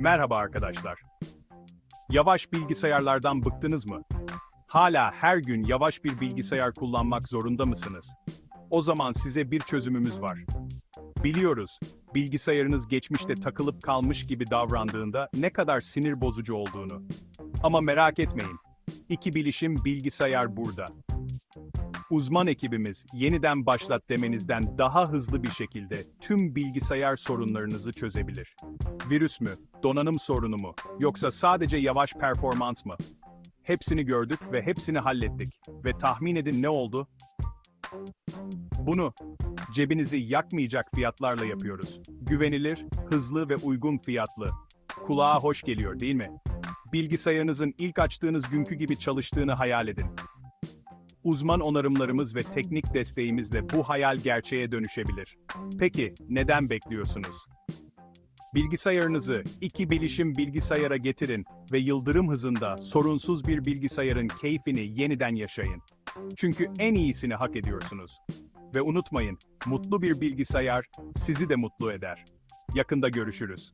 Merhaba arkadaşlar. Yavaş bilgisayarlardan bıktınız mı? Hala her gün yavaş bir bilgisayar kullanmak zorunda mısınız? O zaman size bir çözümümüz var. Biliyoruz, bilgisayarınız geçmişte takılıp kalmış gibi davrandığında ne kadar sinir bozucu olduğunu. Ama merak etmeyin. İki bilişim bilgisayar burada. Uzman ekibimiz yeniden başlat demenizden daha hızlı bir şekilde tüm bilgisayar sorunlarınızı çözebilir. Virüs mü, donanım sorunu mu, yoksa sadece yavaş performans mı? Hepsini gördük ve hepsini hallettik. Ve tahmin edin ne oldu? Bunu cebinizi yakmayacak fiyatlarla yapıyoruz. Güvenilir, hızlı ve uygun fiyatlı. Kulağa hoş geliyor değil mi? Bilgisayarınızın ilk açtığınız günkü gibi çalıştığını hayal edin. Uzman onarımlarımız ve teknik desteğimizle bu hayal gerçeğe dönüşebilir. Peki, neden bekliyorsunuz? Bilgisayarınızı iki bilişim bilgisayara getirin ve yıldırım hızında sorunsuz bir bilgisayarın keyfini yeniden yaşayın. Çünkü en iyisini hak ediyorsunuz. Ve unutmayın, mutlu bir bilgisayar sizi de mutlu eder. Yakında görüşürüz.